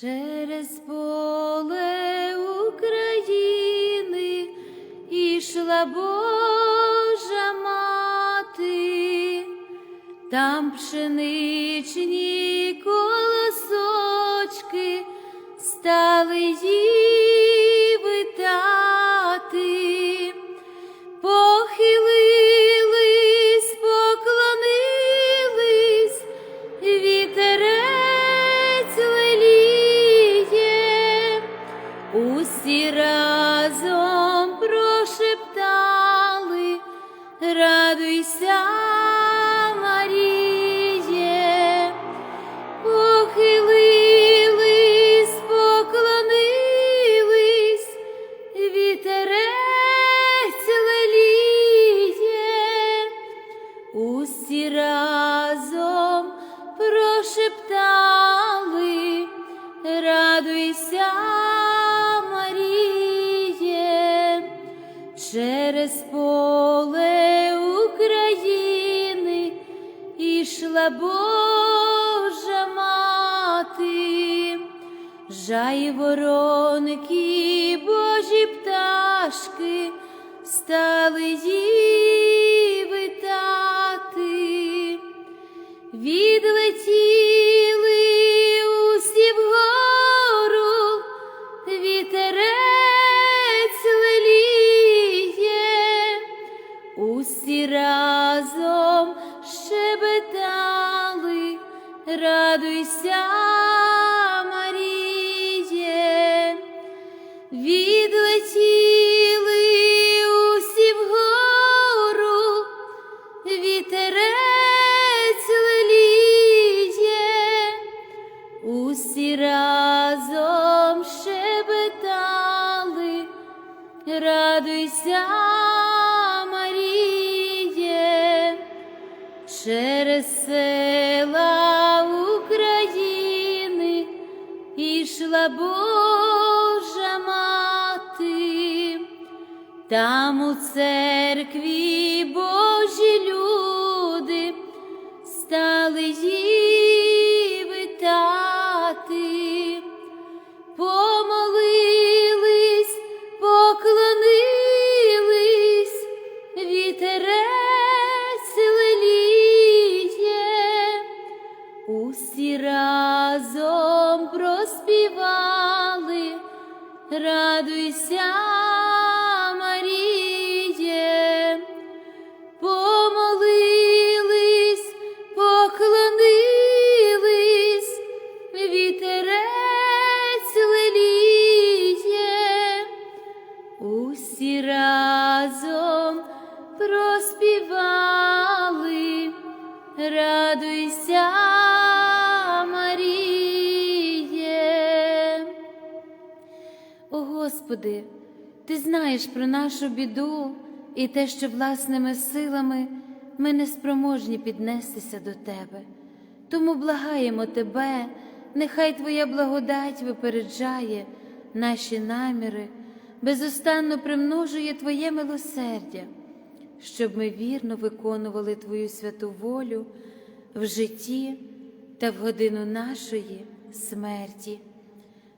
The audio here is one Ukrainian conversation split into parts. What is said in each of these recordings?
Через поле України ішла Божа мати, там пшеничні колосочки стали їй радуйся, пташки, стали їй усі разом щебетали, радуйся, Маріє, через села України ішла Божа мати, там у церкві усі разом проспівали, радуйся, Господи, Ти знаєш про нашу біду і те, що власними силами ми не спроможні піднестися до Тебе. Тому благаємо Тебе, нехай Твоя благодать випереджає наші наміри, безустанно примножує Твоє милосердя, щоб ми вірно виконували Твою святу волю в житті та в годину нашої смерті.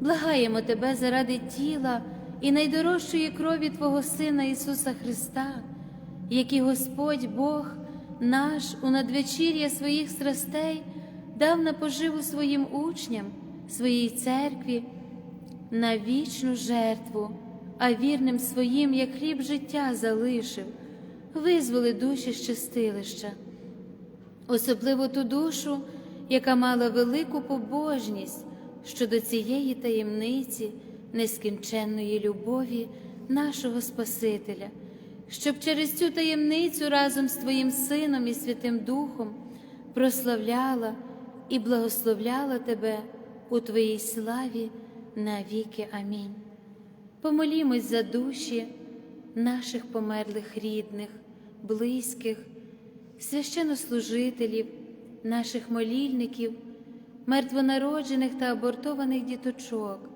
благаємо Тебе заради тіла і найдорожчої крові Твого Сина Ісуса Христа, який Господь Бог наш у надвечір'я своїх страстей дав на поживу своїм учням, своїй церкві, на вічну жертву, а вірним своїм, як хліб життя залишив, визволи душі з чистилища, особливо ту душу, яка мала велику побожність щодо цієї таємниці нескінченної любові нашого Спасителя щоб через цю таємницю разом з Твоїм Сином і Святим Духом прославляла і благословляла Тебе у Твоїй славі навіки. Амінь. Помолімось за душі наших померлих рідних, близьких, священнослужителів, наших молільників, мертвонароджених та абортованих діточок,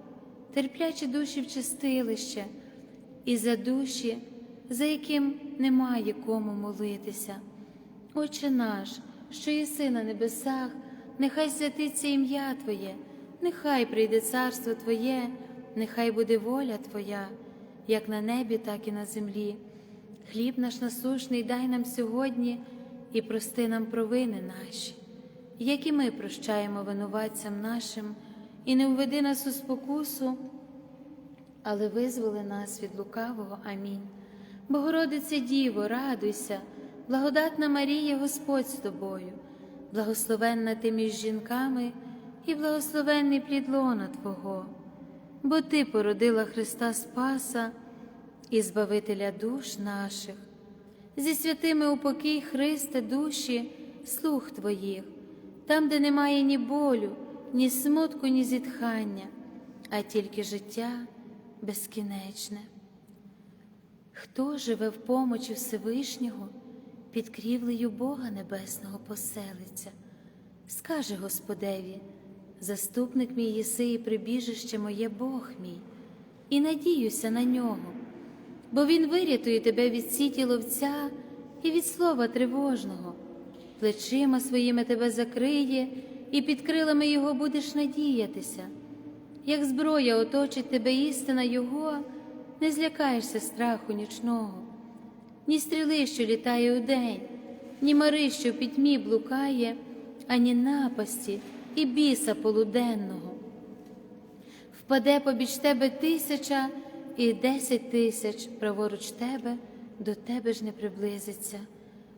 терплячі душі в чистилище і за душі за яким немає кому молитися. Отче наш, що єси на небесах, нехай святиться ім'я Твоє, нехай прийде царство Твоє, нехай буде воля Твоя, як на небі, так і на землі. Хліб наш насушний дай нам сьогодні і прости нам провини наші, як і ми прощаємо винуватцям нашим, і не введи нас у спокусу, але визволи нас від лукавого. Амінь. Богородице Діво, радуйся, благодатна Марія, Господь з тобою, благословенна ти між жінками і благословенний плід лона Твого, бо Ти породила Христа Спаса і Збавителя душ наших. Зі святими упокій Христе душі, слух Твоїх, там, де немає ні болю, ні смутку, ні зітхання, а тільки життя безкінечне. Хто живе в помочі Всевишнього, під крівлею Бога Небесного поселиться, скаже Господеві, заступник мій єси і прибіжище моє Бог мій, і надіюся на нього, бо Він вирятує тебе від сіті ловця і від слова тривожного, плечима своїми тебе закриє, і під крилами Його будеш надіятися. Як зброя оточить тебе істина Його, не злякаєшся страху нічного, ні стріли, що літає удень, ні мари, що в пітьмі блукає, ані напасті і біса полуденного. Впаде побіч тебе тисяча і десять тисяч праворуч тебе, до тебе ж не приблизиться.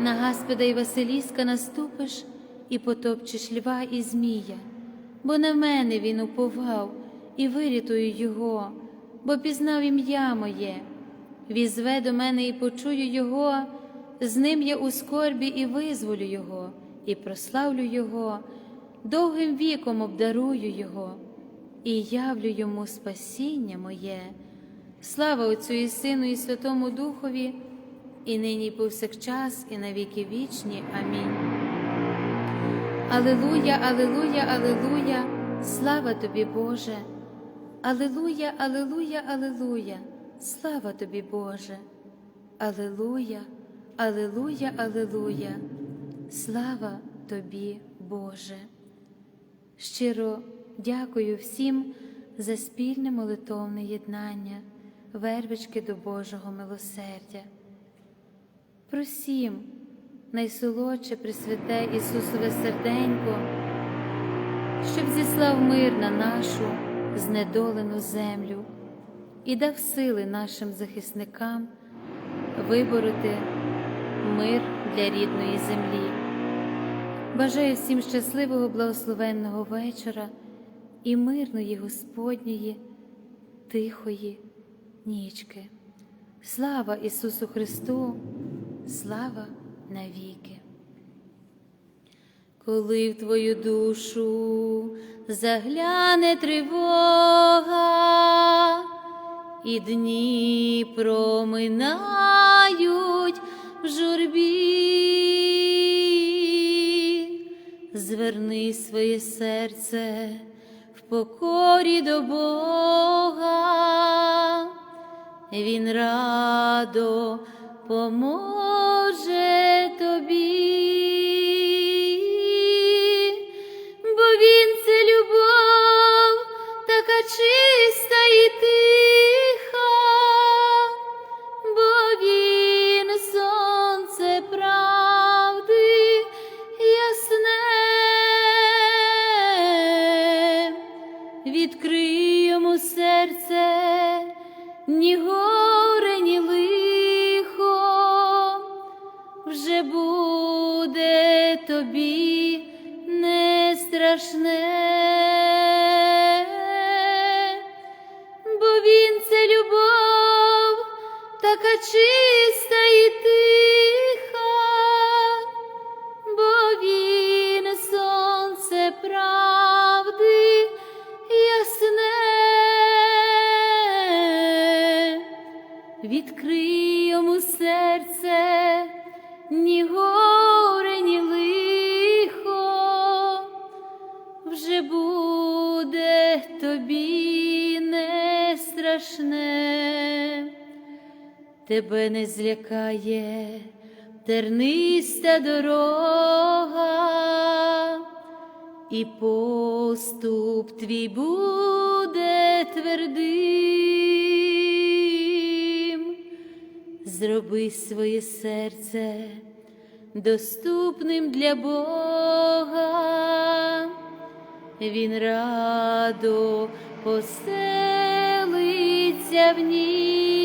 На Гаспіда і Василіска наступиш і потопчеш льва і змія, бо на мене він уповав і вирятую його, бо пізнав ім'я моє, візве до мене і почую його, з ним я у скорбі і визволю його, і прославлю Його, довгим віком обдарую Його, і явлю йому спасіння моє. Слава Отцю і Сину, і Святому Духові, і нині, і повсякчас, і на віки вічні. Амінь. Алилуя, Алилуя, Алилуя, слава тобі, Боже. Алилуя, Алилуя, Алилуя, слава тобі, Боже. Алилуя, Алилуя, Алилуя, слава тобі, Боже. Щиро дякую всім за спільне молитовне єднання, вервички до Божого милосердя. Просім, найсолодше Пресвяте Ісусове серденько, щоб зіслав мир на нашу знедолену землю і дав сили нашим захисникам вибороти мир для рідної землі. Бажаю всім щасливого благословенного вечора і мирної Господньої, тихої нічки. Слава Ісусу Христу! Слава навіки. Коли в твою душу загляне тривога, і дні проминають в журбі, зверни своє серце в покорі до Бога, Він радо поможе тобі, бо він це любов, така чиста і тиха, бо він сонце правди ясне, відкрий серце, ні тобі тебе не злякає терниста дорога, і поступ твій буде твердим, зроби своє серце доступним для Бога, Він радо поселиться в ній.